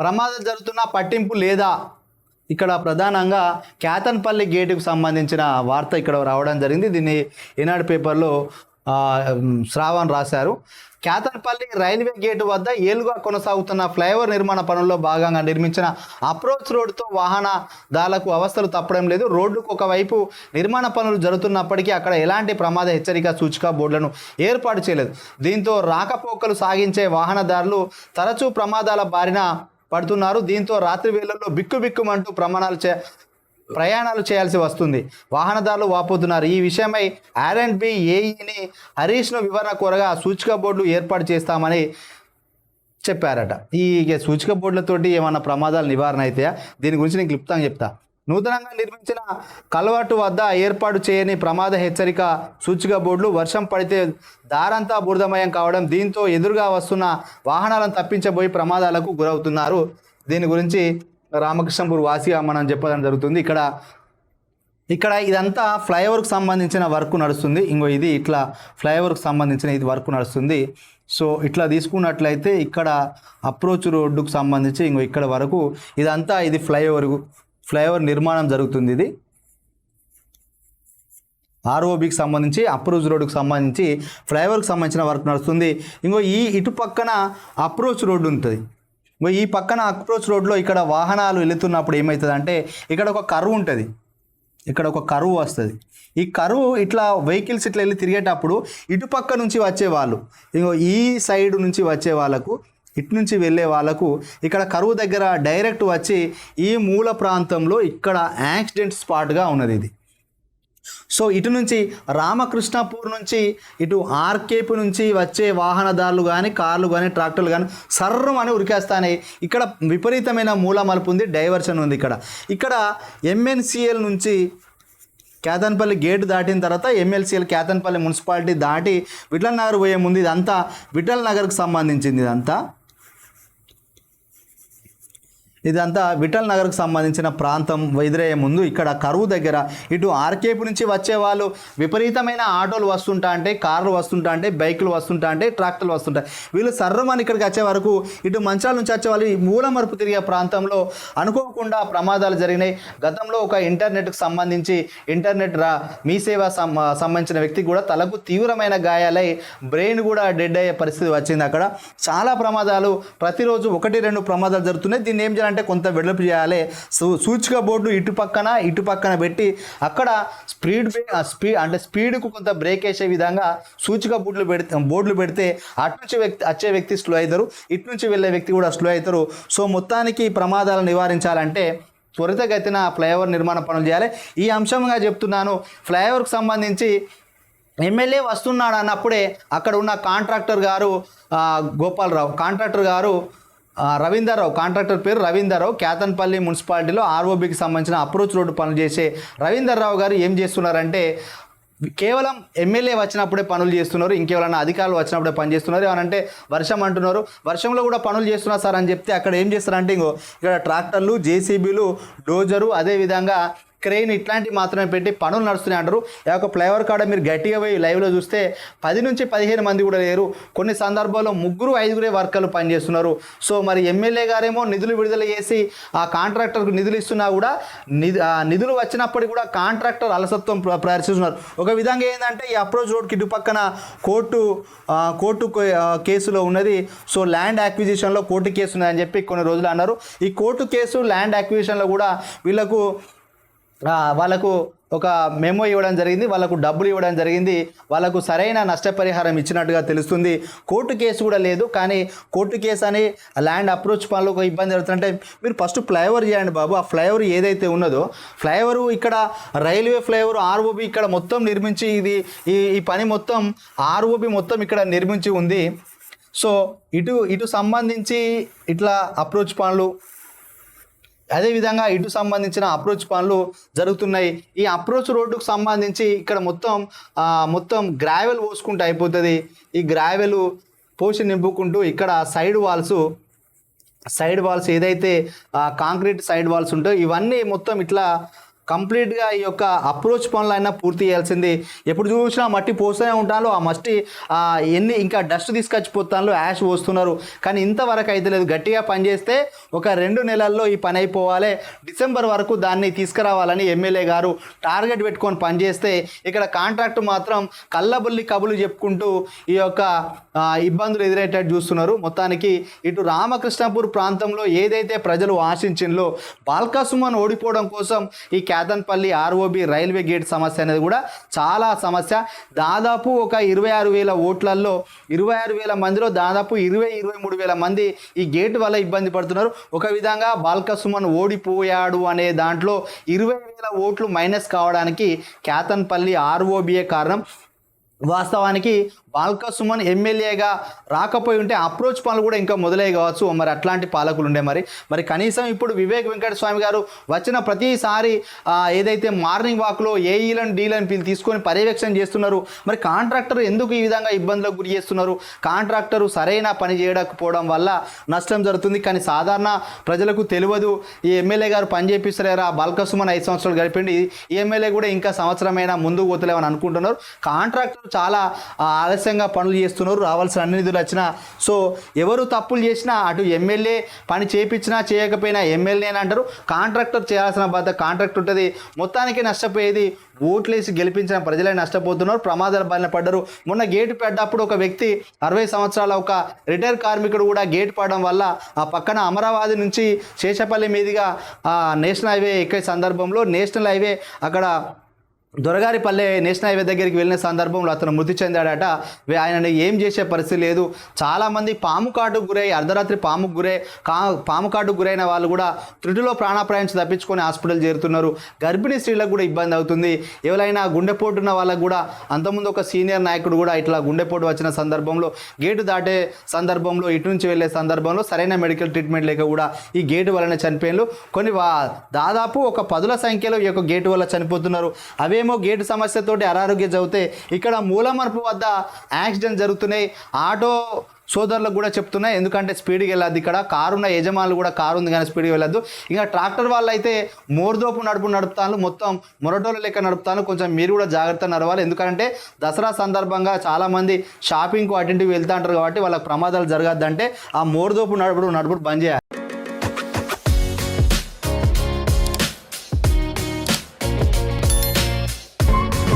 ప్రమాదం జరుగుతున్న పట్టింపు లేదా? ఇక్కడ ప్రధానంగా కేతన్పల్లి గేటుకు సంబంధించిన వార్త ఇక్కడ రావడం జరిగింది. దీన్ని ఈనాడు పేపర్లో శ్రావణ్ రాశారు. కేతన్పల్లి రైల్వే గేటు వద్ద ఏలుగా కొనసాగుతున్న ఫ్లైఓవర్ నిర్మాణ పనుల్లో భాగంగా నిర్మించిన అప్రోచ్ రోడ్డుతో వాహనదారులకు అవస్థలు తప్పడం లేదు. రోడ్డుకు ఒకవైపు నిర్మాణ పనులు జరుగుతున్నప్పటికీ అక్కడ ఎలాంటి ప్రమాద హెచ్చరిక సూచిక బోర్డులను ఏర్పాటు చేయలేదు. దీంతో రాకపోకలు సాగించే వాహనదారులు తరచూ ప్రమాదాల బారిన పడుతున్నారు. దీంతో రాత్రి వేళల్లో బిక్కు బిక్కుమంటూ ప్రమాణాలు చే ప్రయాణాలు చేయాల్సి వస్తుంది. వాహనదారులు వాపోతున్నారు. ఈ విషయమై ఆర్ అండ్ బి ఏఈని హరీష్ను వివరణ కోరగా సూచిక బోర్డులు ఏర్పాటు చేస్తామని చెప్పారట. ఈ సూచిక బోర్డులతోటి ఏమన్నా ప్రమాదాలు నివారణ అవుతాయా దీని గురించి నేను క్లుప్తంగా చెప్తా. నూతనంగా నిర్మించిన కలవాటు వద్ద ఏర్పాటు చేయని ప్రమాద హెచ్చరిక సూచిక బోర్డులు వర్షం పడితే దారంతా బురదమయం కావడం దీంతో ఎదురుగా వస్తున్న వాహనాలను తప్పించబోయి ప్రమాదాలకు గురవుతున్నారు. దీని గురించి రామకృష్ణపూర్ వాసిగా మనం చెప్పడం జరుగుతుంది. ఇక్కడ ఇక్కడ ఇదంతా ఫ్లైఓవర్కి సంబంధించిన వర్క్ నడుస్తుంది. ఇంకో ఇది ఇట్లా ఫ్లైఓవర్కి సంబంధించిన ఇది వర్క్ నడుస్తుంది. సో ఇట్లా తీసుకున్నట్లయితే ఇక్కడ అప్రోచ్ రోడ్డుకు సంబంధించి ఇంకో ఇక్కడ వరకు ఇదంతా ఇది ఫ్లైఓవర్ ఫ్లైఓవర్ నిర్మాణం జరుగుతుంది ఇది. ఆర్ఓబికి సంబంధించి అప్రోచ్ రోడ్డుకు సంబంధించి ఫ్లైఓవర్కి సంబంధించిన వర్క్ నడుస్తుంది. ఇంకో ఈ ఇటు పక్కన అప్రోచ్ రోడ్డు ఉంటుంది. ఇంకో ఈ పక్కన అప్రోచ్ రోడ్లో ఇక్కడ వాహనాలు వెళుతున్నప్పుడు ఏమవుతుందంటే ఇక్కడ ఒక కరువు ఉంటుంది. ఇక్కడ ఒక కరువు వస్తుంది. ఈ కరువు ఇట్లా వెహికల్స్ ఇట్లా వెళ్ళి తిరిగేటప్పుడు ఇటు పక్క నుంచి వచ్చే వాళ్ళు ఇంకో ఈ సైడ్ నుంచి వచ్చే వాళ్ళకు ఇటు నుంచి వెళ్ళే వాళ్ళకు ఇక్కడ కరువు దగ్గర డైరెక్ట్ వచ్చి ఈ మూల ప్రాంతంలో ఇక్కడ యాక్సిడెంట్ స్పాట్గా ఉన్నది ఇది. సో ఇటు నుంచి రామకృష్ణపూర్ నుంచి ఇటు ఆర్కేపు నుంచి వచ్చే వాహనదారులు కానీ కార్లు కానీ ట్రాక్టర్లు కానీ సర్రం అని ఉరికేస్తాయి ఇక్కడ విపరీతమైన మూల మలుపు ఉంది డైవర్షన్ ఉంది ఇక్కడ. ఇక్కడ ఎంఎన్సిఎల్ నుంచి కేతన్పల్లి గేట్ దాటిన తర్వాత ఎంఎల్సిఎల్ కేతన్పల్లి మున్సిపాలిటీ దాటి విఠల్ నగర్ పోయే ముందు ఇదంతా విఠల్ నగర్కి సంబంధించింది ఇదంతా. ఇదంతా విఠల్ నగర్కు సంబంధించిన ప్రాంతం ఎదురయ్యే ముందు ఇక్కడ కరువు దగ్గర ఇటు ఆర్కేపు నుంచి వచ్చే వాళ్ళు విపరీతమైన ఆటోలు వస్తుంటా అంటే కార్లు వస్తుంటా అంటే బైకులు వస్తుంటా అంటే ట్రాక్టర్లు వస్తుంటాయి వీళ్ళు సర్రమని ఇక్కడికి వచ్చే వరకు ఇటు మంచాల నుంచి వచ్చే వాళ్ళు ఈ మూల మరుపు తిరిగే ప్రాంతంలో అనుకోకుండా ప్రమాదాలు జరిగినాయి. గతంలో ఒక ఇంటర్నెట్కు సంబంధించి ఇంటర్నెట్ రా మీ సేవ సంబంధించిన వ్యక్తి కూడా తలకు తీవ్రమైన గాయాలై బ్రెయిన్ కూడా డెడ్ అయ్యే పరిస్థితి వచ్చింది అక్కడ. చాలా ప్రమాదాలు ప్రతిరోజు ఒకటి రెండు ప్రమాదాలు జరుగుతున్నాయి. దీన్ని ఏం చేయాలంటే కొంత వెడల్పు చేయాలి. సూ సూచిక బోర్డు ఇటు పక్కన ఇటు పక్కన పెట్టి అక్కడ స్పీడ్ స్పీడ్ అంటే స్పీడ్కు కొంత బ్రేక్ వేసే విధంగా సూచిక బోర్డులు పెడితే బోర్డులు పెడితే అటు నుంచి వ్యక్తి వచ్చే వ్యక్తి స్లో అవుతారు. ఇటు నుంచి వెళ్ళే వ్యక్తి కూడా స్లో అవుతారు. సో మొత్తానికి ప్రమాదాలు నివారించాలంటే త్వరితగతిన ఫ్లైఓవర్ నిర్మాణ పనులు చేయాలి. ఈ అంశంగా చెప్తున్నాను. ఫ్లైఓవర్కి సంబంధించి ఎమ్మెల్యే వస్తున్నాడు అన్నప్పుడే అక్కడ ఉన్న కాంట్రాక్టర్ గారు గోపాలరావు కాంట్రాక్టర్ గారు రవీందర్రావు కాంట్రాక్టర్ పేరు రవీందర్రావు. కేతన్పల్లి మున్సిపాలిటీలో ఆర్ఓబికి సంబంధించిన అప్రోచ్ రోడ్డు పనులు చేసే రవీందర్రావు గారు ఏం చేస్తున్నారంటే కేవలం ఎమ్మెల్యే వచ్చినప్పుడే పనులు చేస్తున్నారు ఇంకెవరైనా అధికారులు వచ్చినప్పుడే పని చేస్తున్నారు. ఏమనంటే వర్షం అంటున్నారు. వర్షంలో కూడా పనులు చేస్తున్నారు సార్ అని చెప్తే అక్కడ ఏం చేస్తారంటే ఇంకో ఇక్కడ ట్రాక్టర్లు జేసీబీలు డోజరు అదేవిధంగా క్రెయిన్ ఇట్లాంటివి మాత్రమే పెట్టి పనులు నడుస్తున్నాయి అంటారు. ఈ యొక్క ఫ్లైఓవర్ కాడ మీరు గట్టిగా పోయి లైవ్లో చూస్తే పది నుంచి పదిహేను మంది కూడా లేరు. కొన్ని సందర్భాల్లో ముగ్గురు ఐదుగురే వర్కర్లు పనిచేస్తున్నారు. సో మరి ఎమ్మెల్యే గారేమో నిధులు విడుదల చేసి ఆ కాంట్రాక్టర్కు నిధులు ఇస్తున్నా కూడా నిధు నిధులు వచ్చినప్పటికీ కూడా కాంట్రాక్టర్ అలసత్వం ప్ర- ప్రదర్శిస్తున్నారు. ఒక విధంగా ఏంటంటే ఈ అప్రోచ్ రోడ్కి ఇటు పక్కన కోర్టు కోర్టు కేసులో ఉన్నది. సో ల్యాండ్ యాక్విజిషన్లో కోర్టు కేసు ఉన్నదని చెప్పి కొన్ని రోజులు అన్నారు. ఈ కోర్టు కేసు ల్యాండ్ యాక్విజిషన్లో కూడా వీళ్ళకు వాళ్ళకు ఒక మెమో ఇవ్వడం జరిగింది వాళ్ళకు డబ్బులు ఇవ్వడం జరిగింది వాళ్ళకు సరైన నష్టపరిహారం ఇచ్చినట్టుగా తెలుస్తుంది. కోర్టు కేసు కూడా లేదు కానీ కోర్టు కేసు అని ల్యాండ్ అప్రోచ్ పనులు ఒక ఇబ్బంది జరుగుతుందంటే మీరు ఫస్ట్ ఫ్లైఓవర్ చేయండి బాబు. ఆ ఫ్లైఓవర్ ఏదైతే ఉన్నదో ఫ్లైఓవర్ ఇక్కడ రైల్వే ఫ్లైఓవర్ ఆర్ఓబి ఇక్కడ మొత్తం నిర్మించి ఇది ఈ ఈ పని మొత్తం ఆర్ఓబి మొత్తం ఇక్కడ నిర్మించి ఉంది. సో ఇటు ఇటు సంబంధించి ఇట్లా అప్రోచ్ పనులు అదేవిధంగా ఇటు సంబంధించిన అప్రోచ్ పనులు జరుగుతున్నాయి. ఈ అప్రోచ్ రోడ్డుకు సంబంధించి ఇక్కడ మొత్తం మొత్తం గ్రావెల్ పోసుకుంటూ అయిపోతుంది. ఈ గ్రావెల్ పోసి నింపుకుంటూ ఇక్కడ సైడ్ వాల్స్ సైడ్ వాల్స్ ఏదైతే కాంక్రీట్ సైడ్ వాల్స్ ఉంటాయో ఇవన్నీ మొత్తం ఇట్లా కంప్లీట్గా ఈ యొక్క అప్రోచ్ పనులైనా పూర్తి చేయాల్సింది. ఎప్పుడు చూసినా మట్టి పోస్తూనే ఉంటాను ఆ మట్టి ఎన్ని ఇంకా డస్ట్ తీసుకొచ్చిపోతాను యాష్ పోస్తున్నారు. కానీ ఇంతవరకు అయితే లేదు. గట్టిగా పనిచేస్తే ఒక రెండు నెలల్లో ఈ పని అయిపోవాలి. డిసెంబర్ వరకు దాన్ని తీసుకురావాలని ఎమ్మెల్యే గారు టార్గెట్ పెట్టుకొని పనిచేస్తే ఇక్కడ కాంట్రాక్ట్ మాత్రం కళ్ళబుల్లి కబులు చెప్పుకుంటూ ఈ యొక్క ఇబ్బందులు ఎదురయ్యేటట్టు చూస్తున్నారు. మొత్తానికి ఇటు రామకృష్ణపూర్ ప్రాంతంలో ఏదైతే ప్రజలు ఆశించిందో బాల్కాసుమాన్ ఓడిపోవడం కోసం ఈ కేదన్పల్లి ఆర్ఓబి రైల్వే గేట్ సమస్య అనేది కూడా చాలా సమస్య. దాదాపు ఒక ఇరవై ఆరు వేల ఓట్లలో ఇరవై ఆరు వేల మందిలో దాదాపు ఇరవై ఇరవై మూడు వేల మంది ఈ గేట్ వల్ల ఇబ్బంది పడుతున్నారు. ఒక విధంగా బాల్కసుమన్ ఓడిపోయాడు అనే దాంట్లో ఇరవై వేల ఓట్లు మైనస్ కావడానికి కేతన్పల్లి ఆర్ఓబిఏ కారణం. వాస్తవానికి బాల్క సుమన్ ఎమ్మెల్యేగా రాకపోయి ఉంటే అప్రోచ్ పనులు కూడా ఇంకా మొదలై కావచ్చు. మరి అట్లాంటి పాలకులు ఉండే మరి. మరి కనీసం ఇప్పుడు వివేక్ వెంకట స్వామి గారు వచ్చిన ప్రతిసారి ఏదైతే మార్నింగ్ వాక్లో ఏఈలను డీలను పిలి తీసుకొని పర్యవేక్షణ చేస్తున్నారు. మరి కాంట్రాక్టర్ ఎందుకు ఈ విధంగా ఇబ్బందులకు గురి చేస్తున్నారు? కాంట్రాక్టరు సరైన పని చేయకపోవడం వల్ల నష్టం జరుగుతుంది. కానీ సాధారణ ప్రజలకు తెలియదు. ఈ ఎమ్మెల్యే గారు పని చేపిస్తారా బాల్క సుమన్ ఐదు సంవత్సరాలు గడిపిండి ఈ ఎమ్మెల్యే కూడా ఇంకా సంవత్సరమైనా ముందుకు పోతలేమని అనుకుంటున్నారు. కాంట్రాక్టర్ చాలా ఆలస్యం ఆలస్యంగా పనులు చేస్తున్నారు రావాల్సిన అన్ని నిధులు వచ్చినా. సో ఎవరు తప్పులు చేసినా అటు ఎమ్మెల్యే పని చేయించినా చేయకపోయినా ఎమ్మెల్యే అని అంటారు. కాంట్రాక్టర్ చేయాల్సిన బాధ కాంట్రాక్ట్ ఉంటుంది. మొత్తానికి నష్టపోయేది ఓట్లేసి గెలిపించిన ప్రజలే నష్టపోతున్నారు ప్రమాదాల బారిన పడ్డారు. మొన్న గేటు పడ్డప్పుడు ఒక వ్యక్తి అరవై సంవత్సరాల ఒక రిటైర్ కార్మికుడు కూడా గేట్ పడడం వల్ల ఆ పక్కన అమరావతి నుంచి శేషపల్లి మీదుగా నేషనల్ హైవే ఎక్కే సందర్భంలో నేషనల్ హైవే అక్కడ దొరగారిపల్లె నేషనల్ హైవే దగ్గరికి వెళ్ళిన సందర్భంలో అతను మృతి చెందాడట. ఆయన ఏం చేసే పరిస్థితి లేదు. చాలామంది పాము కాటుకు గురై అర్ధరాత్రి పాముకు గురై కా పాము కాటుకు గురైన వాళ్ళు కూడా త్రుటిలో ప్రాణాప్రాయం తప్పించుకొని హాస్పిటల్ చేరుతున్నారు. గర్భిణీ స్త్రీలకు కూడా ఇబ్బంది అవుతుంది. ఎవరైనా గుండెపోటు ఉన్న వాళ్ళకు కూడా అంతకుముందు ఒక సీనియర్ నాయకుడు కూడా ఇట్లా గుండెపోటు వచ్చిన సందర్భంలో గేటు దాటే సందర్భంలో ఇటు నుంచి వెళ్ళే సందర్భంలో సరైన మెడికల్ ట్రీట్మెంట్ లేక కూడా ఈ గేటు వలన చనిపోయిన కొన్ని దాదాపు ఒక పదుల సంఖ్యలో ఈ యొక్క గేటు వల్ల చనిపోతున్నారు. అవే ఇక్కడేమో గేటు సమస్యతోటి అనారోగ్యం చదివితే ఇక్కడ మూలమర్పు వద్ద యాక్సిడెంట్ జరుగుతున్నాయి. ఆటో సోదరులకు కూడా చెప్తున్నాయి. ఎందుకంటే స్పీడ్కి వెళ్ళద్దు ఇక్కడ. కారున్న యజమానులు కూడా కారు ఉంది కానీ స్పీడ్కి వెళ్ళద్దు. ఇంకా ట్రాక్టర్ వాళ్ళు అయితే మోర్దోపు నడుపు నడుపుతాను మొత్తం మొరటోల లెక్క నడుపుతాను కొంచెం మీరు కూడా జాగ్రత్త నడవాలి. ఎందుకంటే దసరా సందర్భంగా చాలామంది షాపింగ్కు అటు వెళ్తా ఉంటారు కాబట్టి వాళ్ళకి ప్రమాదాలు జరగద్దంటే ఆ మోర్దోపు నడుపుడు నడుపుడు బంద్ చేయాలి.